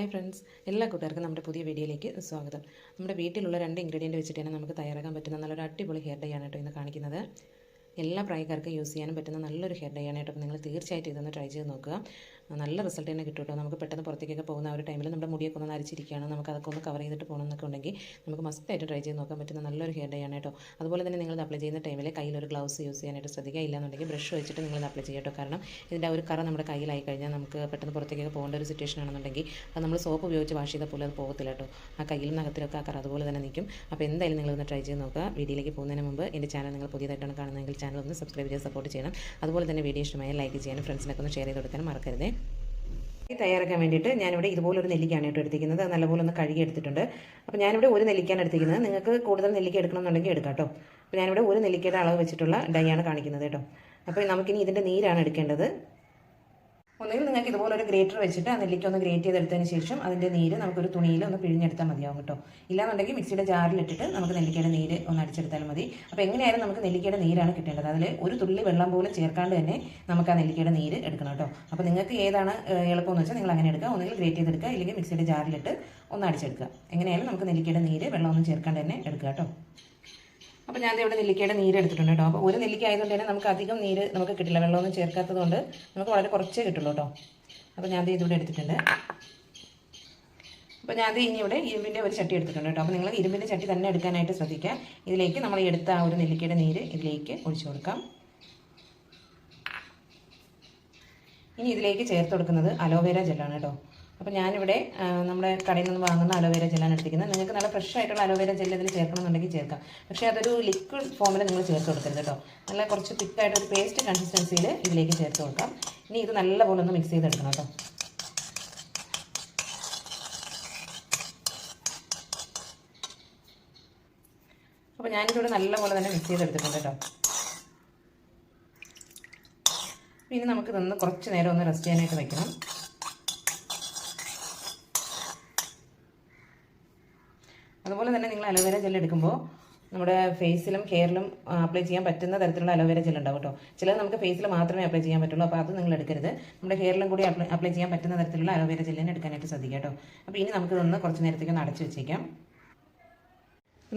Hi friends എല്ലാ കൂട്ടുകാർക്കും നമ്മുടെ പുതിയ വീഡിയോയിലേക്ക് സ്വാഗതം. നമ്മുടെ വീട്ടിലുള്ള രണ്ട് ഇൻഗ്രീഡിയന്റ് വെച്ചിട്ട് തന്നെ നമുക്ക് തയ്യാറാക്കാൻ പറ്റുന്ന നല്ലൊരു അടിപൊളി ഹെയർ ഡേ ആണ് കേട്ടോ ഇന്ന് കാണിക്കുന്നത്. എല്ലാ പ്രായക്കാർക്കും യൂസ് ചെയ്യാനും പറ്റുന്ന നല്ലൊരു ഹെയർ ഡേ ആണ് കേട്ടോ. നിങ്ങൾ തീർച്ചയായിട്ടും ഇതൊന്ന് ട്രൈ ചെയ്ത് നോക്കുക. നല്ല റിസൾട്ട് തന്നെ കിട്ടും കേട്ടോ നമുക്ക് പെട്ടെന്ന് പുറത്തേക്കൊക്കെ പോകുന്ന ഒരു ടൈമിൽ നമ്മുടെ മുടിയൊക്കെ ഒന്ന് നരിച്ചിരിക്കുകയാണ്. നമുക്ക് അതൊക്കെ ഒന്ന് കവർ ചെയ്തിട്ട് പോകണം എന്നൊക്കെ ഉണ്ടെങ്കിൽ നമുക്ക് മസ്റ്റായിട്ട് ട്രൈ ചെയ്ത് നോക്കാൻ പറ്റുന്ന നല്ലൊരു ഹെയർ ഡേ ആണ് കേട്ടോ. അതുപോലെ തന്നെ നിങ്ങൾ അപ്ലൈ ചെയ്യുന്ന ടൈമിൽ കയ്യിൽ ഒരു ഗ്ലൗസ് യൂസ് ചെയ്യാനായിട്ട് ശ്രദ്ധിക്കുക. ഇല്ലാന്നുണ്ടെങ്കിൽ ബ്രഷ് വെച്ചിട്ട് നിങ്ങൾ അപ്ലൈ ചെയ്യുക കേട്ടോ. കാരണം ഇതിന്റെ ഒരു കറ നമ്മുടെ കയ്യിലായി കഴിഞ്ഞാൽ നമുക്ക് പെട്ടെന്ന് പുറത്തേക്കൊക്കെ പോകേണ്ട ഒരു സിറ്റുവേഷൻ ആണെന്നുണ്ടെങ്കിൽ അത് നമ്മൾ സോപ്പ് ഉപയോഗിച്ച് വാഷ് ചെയ്താൽ പോലും അത് പോകത്തില്ല കേട്ടോ. ആ കയ്യിലും നഖത്തിലൊക്കെ ആ കറ അതുപോലെ തന്നെ നിൽക്കും. അപ്പോൾ എന്തായാലും നിങ്ങളൊന്ന് ട്രൈ ചെയ്ത് നോക്കുക. വീഡിയോയിലേക്ക് പോകുന്നതിന് മുമ്പ് എന്റെ ചാനൽ നിങ്ങൾ പുതിയതായിട്ടാണ് കാണുന്നതെങ്കിൽ ചാനൽ ഒന്ന് സബ്സ്ക്രൈബ് ചെയ്ത് സപ്പോർട്ട് ചെയ്യണം. അതുപോലെ തന്നെ വീഡിയോ ഇഷ്ടമായ ലൈക്ക് ചെയ്യാനും ഫ്രണ്ട്സിനൊക്കെ ഒന്ന് ഷെയർ ചെയ്ത് കൊടുക്കാനും മറക്കരുതേ. തയ്യാറാക്കാൻ വേണ്ടിയിട്ട് ഞാനിവിടെ ഇതുപോലൊരു നെല്ലിക്കാണ് കേട്ടോ എടുത്തിരിക്കുന്നത്. നല്ലപോലെ ഒന്ന് കഴുകി എടുത്തിട്ടുണ്ട്. അപ്പോൾ ഞാനിവിടെ ഒരു നെല്ലിക്കാണ് എടുത്തിരിക്കുന്നത്. നിങ്ങൾക്ക് കൂടുതൽ നെല്ലിക്ക എടുക്കണമെന്നുണ്ടെങ്കിൽ എടുക്കാം കേട്ടോ. അപ്പോൾ ഞാനിവിടെ ഒരു നെല്ലിക്കയുടെ അളവ് വെച്ചിട്ടുള്ള ഡൈ ആണ് കാണിക്കുന്നത് കേട്ടോ. അപ്പോൾ നമുക്കിനി ഇതിന്റെ നീരാണ് എടുക്കേണ്ടത്. ഒന്നുകിൽ നിങ്ങൾക്ക് ഇതുപോലെ ഒരു ഗ്രേറ്റർ വെച്ചിട്ട് ആ നെല്ലിക്ക ഒന്ന് ഗ്രേറ്റ് ചെയ്തെടുത്തതിന് ശേഷം അതിന്റെ നീര് നമുക്കൊരു തുണിയിൽ ഒന്ന് പിഴിഞ്ഞെടുത്താൽ മതിയാവും കേട്ടോ. ഇല്ലാന്നുണ്ടെങ്കിൽ മിക്സിയുടെ ജാറിലിട്ടിട്ട് നമുക്ക് നെല്ലിക്കയുടെ നീര് ഒന്ന് അടിച്ചെടുത്താൽ മതി. അപ്പോൾ എങ്ങനെയായാലും നമുക്ക് നെല്ലിക്കയുടെ നീരാണ് കിട്ടേണ്ടത്. അതിൽ ഒരു തുള്ളി വെള്ളം പോലും ചേർക്കാണ്ട് തന്നെ നമുക്ക് ആ നെല്ലിക്കയുടെ നീര് എടുക്കണം കേട്ടോ. അപ്പോൾ നിങ്ങൾക്ക് ഏതാണ് എളുപ്പമെന്ന് വെച്ചാൽ നിങ്ങൾ അങ്ങനെ എടുക്കുക. ഒന്നുകിൽ ഗ്രേറ്റ് ചെയ്തെടുക്കുക ഇല്ലെങ്കിൽ മിക്സിയുടെ ജാറിലിട്ട് ഒന്ന് അടിച്ചെടുക്കുക. എങ്ങനെയായാലും നമുക്ക് നെല്ലിക്കയുടെ നീര് വെള്ളം ഒന്നും ചേർക്കാണ്ട് തന്നെ എടുക്കുക കേട്ടോ. അപ്പോൾ ഞാൻ ഇവിടെ നെല്ലിക്കയുടെ നീര് എടുത്തിട്ടുണ്ട് കേട്ടോ. അപ്പോൾ ഒരു നെല്ലിക്ക ആയതുകൊണ്ട് തന്നെ നമുക്ക് അധികം നീര് നമുക്ക് കിട്ടില്ല. വെള്ളമൊന്നും ചേർക്കാത്തത് കൊണ്ട് നമുക്ക് വളരെ കുറച്ചേ കിട്ടുള്ളൂ കേട്ടോ. അപ്പോൾ ഞാൻ ഇതിവിടെ എടുത്തിട്ടുണ്ട്. അപ്പോൾ ഞാൻ ഇനി ഇവിടെ ഇരുമ്പിന്റെ ഒരു ചട്ടി എടുത്തിട്ടുണ്ട് കേട്ടോ. അപ്പോൾ നിങ്ങൾ ഇരുമ്പിന്റെ ചട്ടി തന്നെ എടുക്കാനായിട്ട് ശ്രദ്ധിക്കുക. ഇതിലേക്ക് നമ്മൾ എടുത്ത ആ ഒരു നെല്ലിക്കയുടെ നീര് ഇതിലേക്ക് ഒഴിച്ചു കൊടുക്കാം. ഇനി ഇതിലേക്ക് ചേർത്ത് കൊടുക്കുന്നത് അലോവേര ജെല്ലാണ് കേട്ടോ. അപ്പോൾ ഞാനിവിടെ നമ്മുടെ കടയിൽ നിന്ന് വാങ്ങുന്ന അലോവേര ജെല്ലാണ് എടുത്തിരിക്കുന്നത്. നിങ്ങൾക്ക് നല്ല ഫ്രഷ് ആയിട്ടുള്ള അലോവേര ജെല്ല് ഇതിൽ ചേർക്കണമെന്നുണ്ടെങ്കിൽ ചേർക്കാം. പക്ഷേ അതൊരു ലിക്വിഡ് ഫോമിൽ നിങ്ങൾ ചേർത്ത് കൊടുക്കരുത് കേട്ടോ. നല്ല കുറച്ച് തിക്കായിട്ട് ഒരു പേസ്റ്റ് കൺസിസ്റ്റൻസിയിൽ ഇതിലേക്ക് ചേർത്ത് കൊടുക്കാം. ഇനി ഇത് നല്ലപോലെ ഒന്ന് മിക്സ് ചെയ്തെടുക്കണം കേട്ടോ. അപ്പോൾ ഞാനിതിവിടെ നല്ലപോലെ തന്നെ മിക്സ് ചെയ്തെടുത്തിട്ടുണ്ട് കേട്ടോ. ഇനി നമുക്ക് ഇതൊന്ന് കുറച്ച് നേരം ഒന്ന് റെസ്റ്റ് ചെയ്യാനായിട്ട് വെക്കണം. അതുപോലെ തന്നെ നിങ്ങൾ അലോവേര ജെൽ എടുക്കുമ്പോൾ നമ്മുടെ ഫേസിലും ഹെയറിലും അപ്ലൈ ചെയ്യാൻ പറ്റുന്ന തരത്തിലുള്ള അലോവേര ജെൽ ഉണ്ടാവും കേട്ടോ. ചിലത് നമുക്ക് ഫേസിൽ മാത്രമേ അപ്ലൈ ചെയ്യാൻ പറ്റുള്ളൂ. അപ്പോൾ അത് നിങ്ങൾ എടുക്കരുത്. നമ്മുടെ ഹെയറിലും കൂടി അപ്ലൈ ചെയ്യാൻ പറ്റുന്ന തരത്തിലുള്ള അലോവേര ജെല്ലിനെ എടുക്കാനായിട്ട് ശ്രദ്ധിക്കുക കേട്ടോ. അപ്പോൾ ഇനി നമുക്കിതൊന്ന് കുറച്ച് നേരത്തേക്ക് ഒന്ന് അടച്ചു വെച്ചേക്കാം.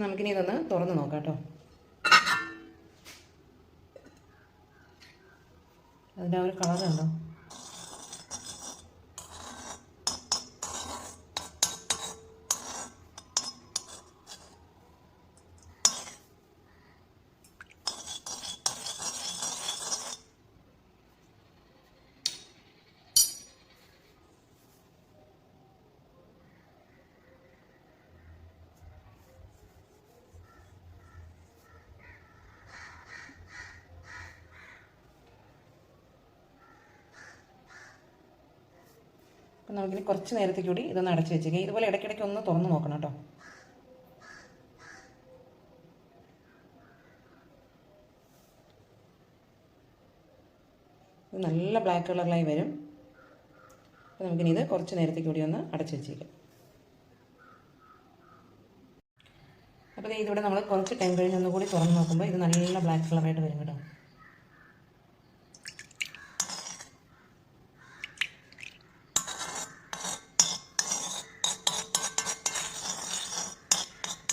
നമുക്കിനി ഇതൊന്ന് തുറന്ന് നോക്കാം കേട്ടോ. അതിന്റെ ആ ഒരു കളർ അപ്പം നമുക്കിനി കുറച്ച് നേരത്തേക്ക് കൂടി ഇതൊന്ന് അടച്ച് വെച്ചേക്കാം. ഇതുപോലെ ഇടയ്ക്കിടയ്ക്ക് ഒന്ന് തുറന്ന് നോക്കണം കേട്ടോ. ഇത് നല്ല ബ്ലാക്ക് കളറിലായി വരും. നമുക്കിനി ഇത് കുറച്ച് നേരത്തേക്ക് കൂടി ഒന്ന് അടച്ച് വെച്ചേക്കാം. അപ്പോൾ ഇതിവിടെ നമ്മൾ കുറച്ച് ടൈം കഴിഞ്ഞ് ഒന്നുകൂടി തുറന്ന് നോക്കുമ്പോൾ ഇത് നല്ല ബ്ലാക്ക് കളറായിട്ട് വരും കേട്ടോ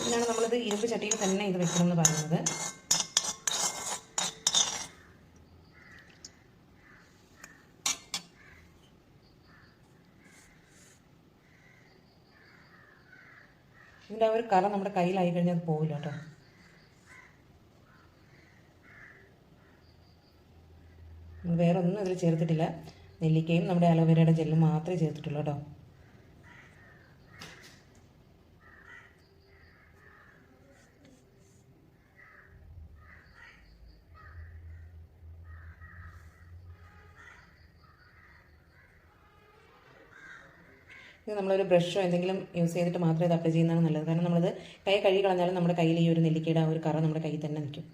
ഇതിനാണ് നമ്മളിത് ഇരുമ്പ് ചട്ടിയിൽ തന്നെ ഇത് വെക്കണം എന്ന് പറയുന്നത്. ഇതിന്റെ ആ ഒരു കറ നമ്മുടെ കയ്യിലായി കഴിഞ്ഞാൽ അത് പോവില്ല കേട്ടോ. വേറെ ഒന്നും ഇതിൽ ചേർത്തിട്ടില്ല. നെല്ലിക്കയും നമ്മുടെ അലോവേരയുടെ ജെല്ലും മാത്രമേ ചേർത്തിട്ടുള്ളൂ കേട്ടോ. ഇത് നമ്മളൊരു ബ്രഷോ എന്തെങ്കിലും യൂസ് ചെയ്തിട്ട് മാത്രമേ ഇത് അപ്ലൈ ചെയ്യുന്നതാണ് നല്ലത്. കാരണം നമ്മളത് കൈ കഴുകി കളഞ്ഞാലും നമ്മുടെ കയ്യിൽ ഈ ഒരു നെല്ലിക്കയുടെ ആ ഒരു കറ നമ്മുടെ കയ്യിൽ തന്നെ നിൽക്കും.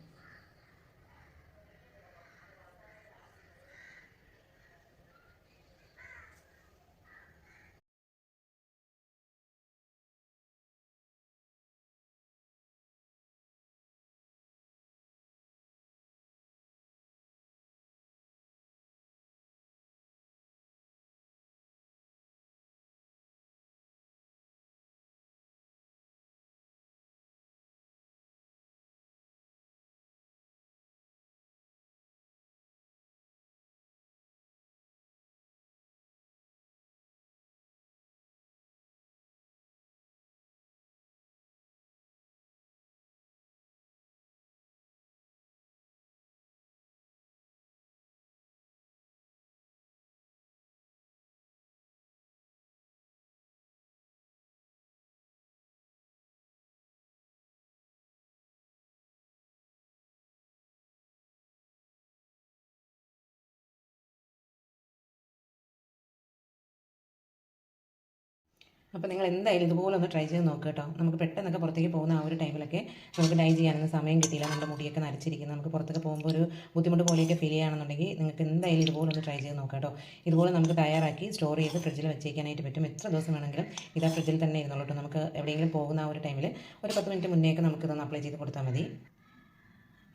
അപ്പോൾ നിങ്ങൾ എന്തായാലും ഇതുപോലെ ഒന്ന് ട്രൈ ചെയ്ത് നോക്കുക കേട്ടോ. നമുക്ക് പെട്ടെന്നൊക്കെ പുറത്തേക്ക് പോകുന്ന ആ ഒരു ടൈമിലൊക്കെ നമുക്ക് ഡൈ ചെയ്യാനൊന്നും സമയം കിട്ടിയില്ല. നമ്മുടെ മുടിയൊക്കെ നരച്ചിരിക്കുന്നത് നമുക്ക് പുറത്തൊക്കെ പോകുമ്പോൾ ഒരു ബുദ്ധിമുട്ട് പോലെയൊക്കെ ഫീൽ ചെയ്യുകയാണെന്നുണ്ടെങ്കിൽ നിങ്ങൾക്ക് എന്തായാലും ഇതുപോലെ ഒന്ന് ട്രൈ ചെയ്ത് നോക്കുക കേട്ടോ. ഇതുപോലെ നമുക്ക് തയ്യാറാക്കി സ്റ്റോർ ചെയ്ത് ഫ്രിഡ്ജിൽ വെച്ചേക്കാനായിട്ട് പറ്റും. എത്ര ദിവസം വേണമെങ്കിലും ഇത് ആ ഫ്രിഡ്ജിൽ തന്നെ ഇരുന്നോളൂ നമുക്ക് എവിടെയെങ്കിലും പോകുന്ന ആ ഒരു ടൈമിൽ ഒരു പത്ത് മിനിറ്റ് മുന്നേക്ക് നമുക്കിതൊന്ന് അപ്ലൈ ചെയ്ത് കൊടുത്താൽ മതി.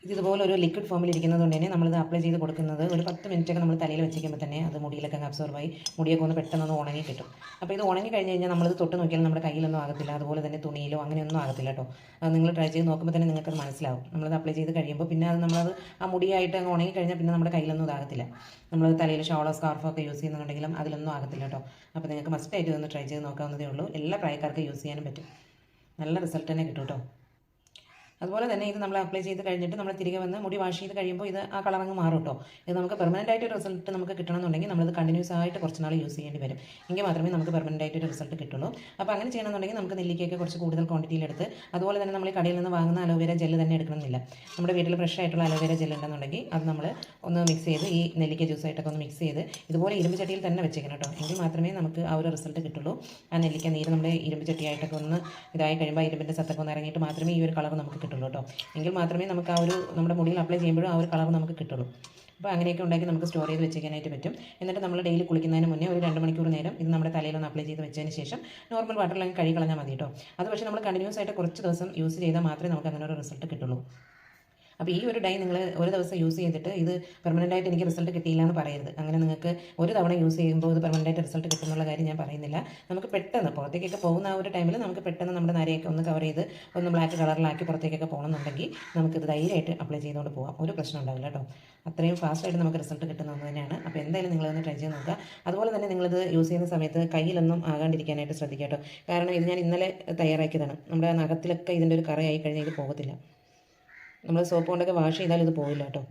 ഇത് ഇതുപോലെ ഒരു ലിക്വിഡ് ഫോമിൽ ഇരിക്കുന്നതുകൊണ്ട് തന്നെ നമ്മളിത് അപ്ലൈ ചെയ്ത് കൊടുക്കുന്നത് ഒരു പത്ത് മിനിറ്റൊക്കെ നമ്മൾ തലയിൽ വെച്ചിരിക്കുമ്പോൾ തന്നെ അത് മുടിയിലൊക്കെ അബ്സോർവായി മുടിയൊക്കെ ഒന്ന് പെട്ടെന്ന് ഉണങ്ങി കിട്ടും. അപ്പോൾ ഇത് ഉണങ്ങി കഴിഞ്ഞ് കഴിഞ്ഞാൽ നമ്മളിത് തൊട്ട് നോക്കിയാൽ നമ്മുടെ കയ്യിലൊന്നും ആകത്തില്ല. അതുപോലെ തന്നെ തുണിയിലോ അങ്ങനെയൊന്നും ആകത്തില്ല കേട്ടോ. അത് നിങ്ങൾ ട്രൈ ചെയ്ത് നോക്കുമ്പോൾ തന്നെ നിങ്ങൾക്ക് മനസ്സിലാവും. നമ്മളത് അപ്ലൈ ചെയ്ത് കഴിയുമ്പോൾ പിന്നെ അത് നമ്മളത് ആ മുടിയായിട്ട് അങ്ങ് ഉണങ്ങി കഴിഞ്ഞാൽ പിന്നെ നമ്മുടെ കയ്യിലൊന്നും ഇതാകത്തില്ല. നമ്മൾ തലയിൽ ഷോളോ സ്കാർഫോ ഒക്കെ യൂസ് ചെയ്യുന്നുണ്ടെങ്കിലും അതിലൊന്നും ആകത്തില്ല കേട്ടോ. അപ്പോൾ നിങ്ങൾക്ക് മസ്റ്റായിട്ട് ഇതൊന്ന് ട്രൈ ചെയ്ത് നോക്കാവുന്നതേ ഉള്ളൂ. എല്ലാ പ്രായക്കാർക്കും യൂസ് ചെയ്യാനും പറ്റും. നല്ല റിസൾട്ട് തന്നെ കിട്ടും കേട്ടോ. അതുപോലെ തന്നെ ഇത് നമ്മൾ അപ്ലൈ ചെയ്ത് കഴിഞ്ഞിട്ട് നമ്മൾ തിരികെ വന്ന് മുടി വാഷ് ചെയ്ത് കഴിയുമ്പോൾ ഇത് ആ കളർ അങ്ങ് മാറും കേട്ടോ ഇത് നമുക്ക് പെർമനന്റ് ആയിട്ട് ഒരു റിസൾട്ട് നമുക്ക് കിട്ടണമെന്നുണ്ടെങ്കിൽ നമ്മളിത് കണ്ടിന്യൂസ് ആയിട്ട് കുറച്ച് നാൾ യൂസ് ചെയ്യേണ്ടി വരും. എങ്കിൽ മാത്രമേ നമുക്ക് പെർമനന്റ് ആയിട്ട് ഒരു റിസൾട്ട് കിട്ടുള്ളൂ. അപ്പോൾ അങ്ങനെ ചെയ്യണമെന്നുണ്ടെങ്കിൽ നമുക്ക് നെല്ലിക്കയൊക്കെ കുറച്ച് കൂടുതൽ ക്വാണ്ടിറ്റിയിൽ എടുത്ത് അതുപോലെ തന്നെ നമ്മൾ കടയിൽ നിന്ന് വാങ്ങുന്ന അലോവേര ജെല്ല് തന്നെ എടുക്കണമെന്നില്ല. നമ്മുടെ വീട്ടിൽ ഫ്രഷ് ആയിട്ടുള്ള അലോവേര ജെല്ല് ഉണ്ടെന്നുണ്ടെങ്കിൽ അത് നമ്മൾ ഒന്ന് മിക്സ് ചെയ്ത് ഈ നെല്ലിക്ക ജ്യൂസായിട്ടൊക്കെ ഒന്ന് മിക്സ് ചെയ്ത് ഇതുപോലെ ഇരുമ്പ് ചട്ടിയിൽ തന്നെ വെച്ചേക്കണം കേട്ടോ എങ്കിൽ മാത്രമേ നമുക്ക് ആ ഒരു റിസൾട്ട് കിട്ടുള്ളൂ. ആ നെല്ലിക്ക നീര് നമ്മുടെ ഇരുമ്പ് ചട്ടിയായിട്ടൊക്കെ ഒന്ന് ഇതായി കഴിയുമ്പോൾ ഇരുമ്പിന്റെ സത്തൊക്കെ ഒന്ന് ഇറങ്ങിയിട്ട് മാത്രമേ ഈ ഒരു കളർ നമുക്ക് കിട്ടുള്ളൂ. കേട്ടോ. എങ്കിൽ മാത്രമേ നമുക്ക് ആ ഒരു നമ്മുടെ മുടിയിൽ അപ്ലൈ ചെയ്യുമ്പോഴും ആ ഒരു കളർ നമുക്ക് കിട്ടുള്ളൂ. അപ്പോൾ അങ്ങനെയൊക്കെ ഉണ്ടാക്കി നമുക്ക് സ്റ്റോർ ചെയ്ത് വെച്ചേക്കാനായിട്ട് പറ്റും. എന്നിട്ട് നമ്മൾ ഡെയിലി കുളിക്കുന്നതിന് മുന്നേ ഒരു രണ്ട് മണിക്കൂർ നേരം ഇത് നമ്മുടെ തലയിലൊന്ന് അപ്ലൈ ചെയ്ത് വെച്ചതിന് ശേഷം നോർമൽ വാട്ടറിലങ്ങ് കഴുകി കളഞ്ഞാൽ മതി കേട്ടോ. അത് പക്ഷേ നമ്മൾ കണ്ടിന്യൂസ് ആയിട്ട് കുറച്ച് ദിവസം യൂസ് ചെയ്താൽ മാത്രമേ നമുക്ക് അങ്ങനെ ഒരു റിസൾട്ട് കിട്ടുള്ളൂ. അപ്പോൾ ഈ ഒരു ഡൈ നിങ്ങൾ ഒരു ദിവസം യൂസ് ചെയ്തിട്ട് ഇത് പെർമനന്റ് ആയിട്ട് എനിക്ക് റിസൾട്ട് കിട്ടിയില്ല എന്ന് പറയരുത്. അങ്ങനെ നിങ്ങൾക്ക് ഒരു തവണ യൂസ് ചെയ്യുമ്പോൾ ഇത് പെർമനന്റ് ആയിട്ട് റിസൾട്ട് കിട്ടുന്നുള്ള കാര്യം ഞാൻ പറയുന്നില്ല. നമുക്ക് പെട്ടെന്ന് പുറത്തേക്കൊക്കെ പോകുന്ന ആ ഒരു ടൈമിൽ നമുക്ക് പെട്ടെന്ന് നമ്മുടെ നരയൊക്കെ ഒന്ന് കവർ ചെയ്ത് ഒന്ന് ബ്ലാക്ക് കളറിലാക്കി പുറത്തേക്കൊക്കെ പോകണമെന്നുണ്ടെങ്കിൽ നമുക്കിത് ധൈര്യമായിട്ട് അപ്ലൈ ചെയ്തുകൊണ്ട് പോകാം ഒരു പ്രശ്നം ഉണ്ടാവില്ല കേട്ടോ. അത്രയും ഫാസ്റ്റായിട്ട് നമുക്ക് റിസൾട്ട് കിട്ടുന്ന ഒന്ന് തന്നെയാണ്. അപ്പോൾ എന്തായാലും നിങ്ങളൊന്ന് ട്രൈ ചെയ്ത് നോക്കുക. അതുപോലെ തന്നെ നിങ്ങളിത് യൂസ് ചെയ്യുന്ന സമയത്ത് കയ്യിലൊന്നും ആകാണ്ടിരിക്കാനായിട്ട് ശ്രദ്ധിക്കുക കേട്ടോ. കാരണം ഇത് ഞാൻ ഇന്നലെ തയ്യാറാക്കിയതാണ്. നമ്മുടെ നഖത്തിലൊക്കെ ഇതിന്റെ ഒരു കറയായി കഴിഞ്ഞാൽ ഇത് പോകത്തില്ല. നമ്മൾ സോപ്പ് കൊണ്ടൊക്കെ വാഷ് ചെയ്താൽ ഇത് പോകില്ല കേട്ടോ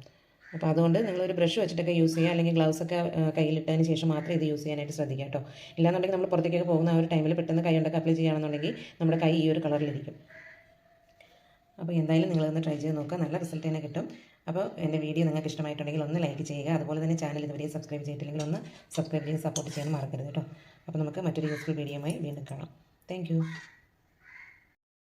അപ്പോൾ അതുകൊണ്ട് നിങ്ങളൊരു ബ്രഷ് വെച്ചിട്ടൊക്കെ യൂസ് ചെയ്യുക അല്ലെങ്കിൽ ഗ്ലൗസ് ഒക്കെ കയ്യിലിട്ടതിന് ശേഷം മാത്രമേ ഇത് യൂസ് ചെയ്യാനായിട്ട് ശ്രദ്ധിക്കുക കേട്ടോ ഇല്ലാന്നുണ്ടെങ്കിൽ നമ്മൾ പുറത്തേക്കൊക്കെ പോകുന്ന ആ ഒരു ടൈമിൽ പെട്ടെന്ന് കൈ കൊണ്ടൊക്കെ അപ്ലൈ ചെയ്യുകയാണെന്നുണ്ടെങ്കിൽ നമ്മുടെ കൈ ഈ ഒരു കളറിലിരിക്കും അപ്പോൾ എന്തായാലും നിങ്ങളൊന്ന് ട്രൈ ചെയ്ത് നോക്കുക. നല്ല റിസൾട്ട് തന്നെ കിട്ടും. അപ്പോൾ എന്റെ വീഡിയോ നിങ്ങൾക്ക് ഇഷ്ടമായിട്ടുണ്ടെങ്കിൽ ഒന്ന് ലൈക്ക് ചെയ്യുക. അതുപോലെ തന്നെ ചാനൽ ഇതുവരെ സബ്സ്ക്രൈബ് ചെയ്തിട്ടില്ലെങ്കിൽ ഒന്ന് സബ്സ്ക്രൈബ് ചെയ്ത് സപ്പോർട്ട് ചെയ്യാൻ മറക്കരുത് കേട്ടോ അപ്പോൾ നമുക്ക് മറ്റൊരു യൂസ്ഫുൾ വീഡിയോയുമായി വീണ്ടും കാണാം. താങ്ക്